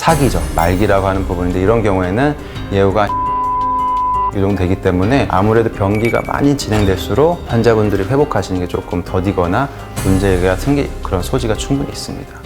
사기죠. 말기라고 하는 부분인데 이런 경우에는 예후가 유동되기 때문에 아무래도 변기가 많이 진행될수록 환자분들이 회복하시는 게 조금 더디거나 문제가 생길 그런 소지가 충분히 있습니다.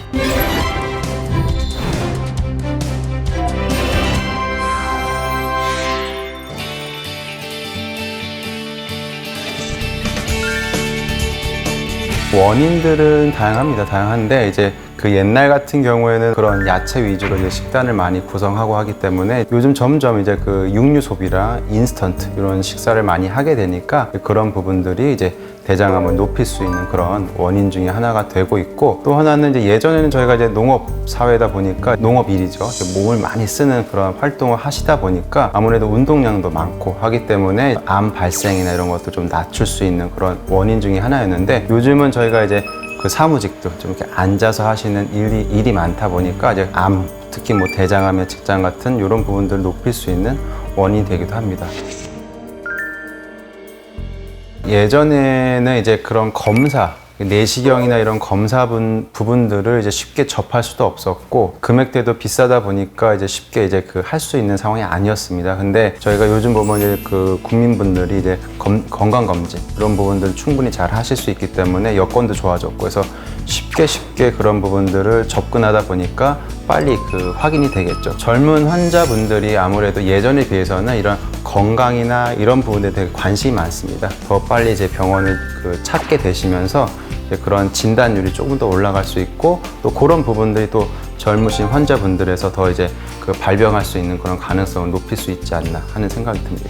원인들은 다양합니다. 다양한데 이제 그 옛날 같은 경우에는 그런 야채 위주로 이제 식단을 많이 구성하고 하기 때문에 요즘 점점 이제 그 육류 소비랑 인스턴트 이런 식사를 많이 하게 되니까 그런 부분들이 이제 대장암을 높일 수 있는 그런 원인 중에 하나가 되고 있고 또 하나는 이제 예전에는 저희가 이제 농업 사회다 보니까 농업 일이죠. 몸을 많이 쓰는 그런 활동을 하시다 보니까 아무래도 운동량도 많고 하기 때문에 암 발생이나 이런 것도 좀 낮출 수 있는 그런 원인 중에 하나였는데 요즘은 저희가 이제 그 사무직도 좀 이렇게 앉아서 하시는 일이, 일이 많다 보니까 이제 암, 특히 뭐 대장암의 직장 같은 이런 부분들을 높일 수 있는 원인이 되기도 합니다. 예전에는 이제 그런 검사, 내시경이나 이런 검사 분, 부분들을 이제 쉽게 접할 수도 없었고 금액대도 비싸다 보니까 이제 쉽게 이제 그 할 수 있는 상황이 아니었습니다. 근데 저희가 요즘 보면 이제 그 국민분들이 이제 검- 건강검진 이런 부분들 충분히 잘 하실 수 있기 때문에 여건도 좋아졌고 그래서 쉽게 쉽게 그런 부분들을 접근하다 보니까 빨리 그 확인이 되겠죠. 젊은 환자분들이 아무래도 예전에 비해서는 이런 건강이나 이런 부분에 되게 관심이 많습니다. 더 빨리 이제 병원을 그 찾게 되시면서 그런 진단율이 조금 더 올라갈 수 있고 또 그런 부분들이 또 젊으신 환자분들에서 더 이제 그 발병할 수 있는 그런 가능성을 높일 수 있지 않나 하는 생각이 듭니다.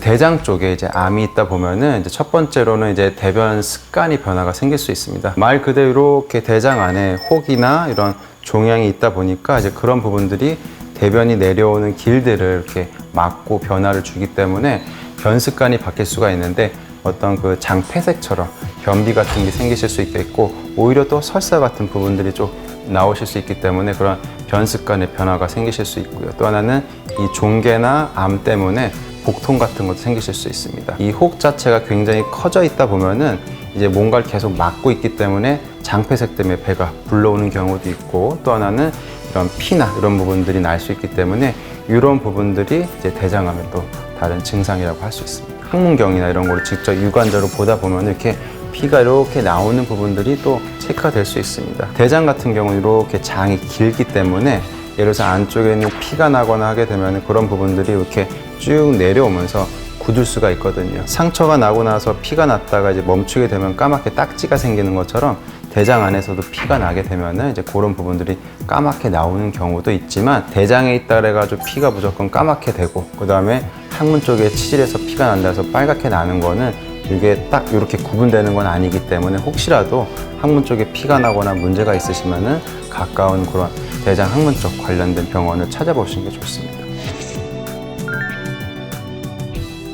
대장 쪽에 이제 암이 있다 보면은 이제 첫 번째로는 이제 대변 습관이 변화가 생길 수 있습니다. 말 그대로 이렇게 대장 안에 혹이나 이런 종양이 있다 보니까 이제 그런 부분들이 대변이 내려오는 길들을 이렇게 막고 변화를 주기 때문에 변 습관이 바뀔 수가 있는데 어떤 그 장폐색처럼 변비 같은 게 생기실 수 있겠고 오히려 또 설사 같은 부분들이 좀 나오실 수 있기 때문에 그런 변 습관의 변화가 생기실 수 있고요. 또 하나는 이 종괴나 암 때문에 복통 같은 것도 생기실 수 있습니다. 이 혹 자체가 굉장히 커져 있다 보면은 이제 뭔가를 계속 막고 있기 때문에 장폐색 때문에 배가 불러오는 경우도 있고 또 하나는 이런 피나 이런 부분들이 날 수 있기 때문에 이런 부분들이 이제 대장암의 또 다른 증상이라고 할 수 있습니다. 항문경이나 이런 거를 직접 유관적으로 보다 보면 이렇게 피가 이렇게 나오는 부분들이 또 체크가 될 수 있습니다. 대장 같은 경우는 이렇게 장이 길기 때문에 예를 들어서 안쪽에 있는 피가 나거나 하게 되면 그런 부분들이 이렇게 쭉 내려오면서 굳을 수가 있거든요. 상처가 나고 나서 피가 났다가 이제 멈추게 되면 까맣게 딱지가 생기는 것처럼 대장 안에서도 피가 나게 되면은 이제 그런 부분들이 까맣게 나오는 경우도 있지만 대장에 있다 그래가지고 피가 무조건 까맣게 되고 그 다음에 항문 쪽에 치질해서 피가 난다 해서 빨갛게 나는 거는 이게 딱 이렇게 구분되는 건 아니기 때문에 혹시라도 항문 쪽에 피가 나거나 문제가 있으시면은 가까운 그런 대장 항문 쪽 관련된 병원을 찾아보시는 게 좋습니다.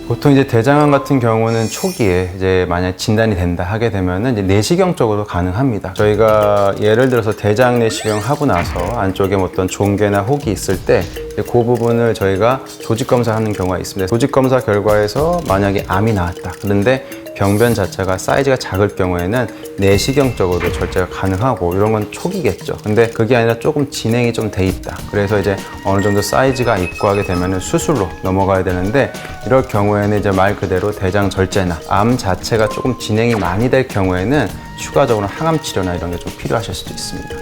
보통 이제 대장암 같은 경우는 초기에 이제 만약 진단이 된다 하게 되면은 이제 내시경적으로 가능합니다. 저희가 예를 들어서 대장 내시경 하고 나서 안쪽에 뭐 어떤 종괴나 혹이 있을 때 그 부분을 저희가 조직 검사하는 경우가 있습니다. 조직 검사 결과에서 만약에 암이 나왔다. 그런데 병변 자체가 사이즈가 작을 경우에는 내시경적으로 절제가 가능하고 이런 건 초기겠죠. 근데 그게 아니라 조금 진행이 좀 돼 있다. 그래서 이제 어느 정도 사이즈가 있고 하게 되면은 수술로 넘어가야 되는데 이럴 경우에는 이제 말 그대로 대장 절제나 암 자체가 조금 진행이 많이 될 경우에는 추가적으로 항암 치료나 이런 게 좀 필요하실 수도 있습니다.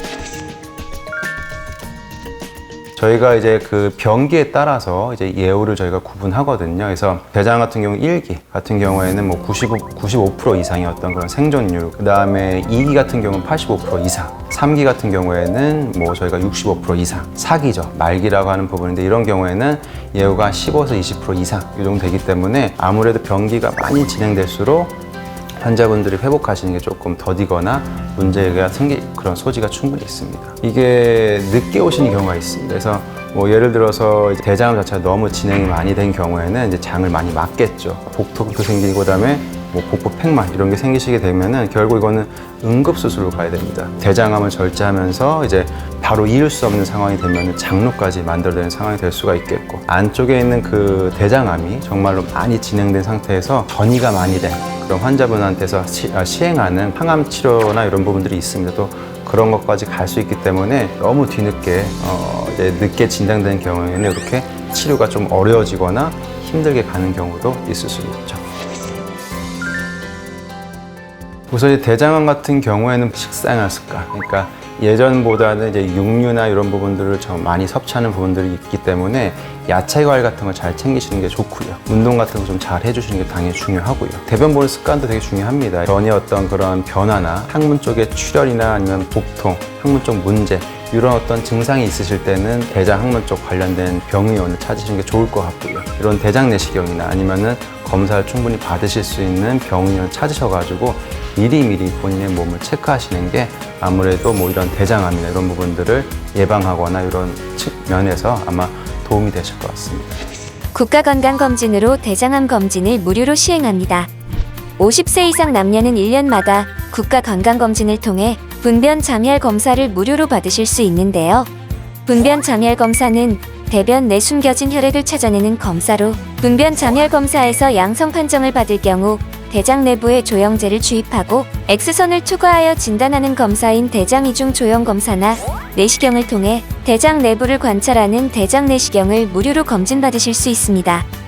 저희가 이제 그 병기에 따라서 이제 예후를 저희가 구분하거든요. 그래서 대장 같은 경우 1기 같은 경우에는 뭐 95, 95% 이상이었던 그런 생존율, 그 다음에 2기 같은 경우는 85% 이상, 3기 같은 경우에는 뭐 저희가 65% 이상, 4기죠. 말기라고 하는 부분인데 이런 경우에는 예후가 15에서 20% 이상 이 정도 되기 때문에 아무래도 병기가 많이 진행될수록 환자분들이 회복하시는 게 조금 더디거나 문제가 생길 그런 소지가 충분히 있습니다. 이게 늦게 오시는 경우가 있습니다. 그래서 뭐 예를 들어서 대장암 자체가 너무 진행이 많이 된 경우에는 이제 장을 많이 막겠죠. 복통도 생기고 그다음에 뭐 복부 팽만 이런 게 생기시게 되면은 결국 이거는 응급 수술로 가야 됩니다. 대장암을 절제하면서 이제 바로 이을 수 없는 상황이 되면 장로까지 만들어내는 상황이 될 수가 있겠고 안쪽에 있는 그 대장암이 정말로 많이 진행된 상태에서 전이가 많이 된 그런 환자분한테서 시, 아, 시행하는 항암 치료나 이런 부분들이 있습니다. 또 그런 것까지 갈 수 있기 때문에 너무 뒤늦게 어, 이제 늦게 진단된 경우에는 이렇게 치료가 좀 어려워지거나 힘들게 가는 경우도 있을 수 있죠. 우선 이 대장암 같은 경우에는 식생활 습관, 그러니까 예전보다는 이제 육류나 이런 부분들을 좀 많이 섭취하는 부분들이 있기 때문에 야채 과일 같은 걸 잘 챙기시는 게 좋고요. 운동 같은 거 좀 잘 해주시는 게 당연히 중요하고요. 대변 보는 습관도 되게 중요합니다. 전에 어떤 그런 변화나 항문 쪽의 출혈이나 아니면 복통, 항문 쪽 문제 이런 어떤 증상이 있으실 때는 대장 항문 쪽 관련된 병의원을 찾으시는 게 좋을 것 같고요. 이런 대장 내시경이나 아니면은 검사를 충분히 받으실 수 있는 병의원을 찾으셔가지고 미리미리 본인의 몸을 체크하시는 게 아무래도 뭐 이런 대장암이나 이런 부분들을 예방하거나 이런 측면에서 아마 도움이 되실 것 같습니다. 국가건강검진으로 대장암 검진을 무료로 시행합니다. 50세 이상 남녀는 1년마다 국가건강검진을 통해 분변 잠열 검사를 무료로 받으실 수 있는데요. 분변 잠열 검사는 대변 내 숨겨진 혈액을 찾아내는 검사로 분변 잠열 검사에서 양성 판정을 받을 경우 대장 내부에 조영제를 주입하고 X선을 투과하여 진단하는 검사인 대장 이중 조영 검사나 내시경을 통해 대장 내부를 관찰하는 대장 내시경을 무료로 검진받으실 수 있습니다.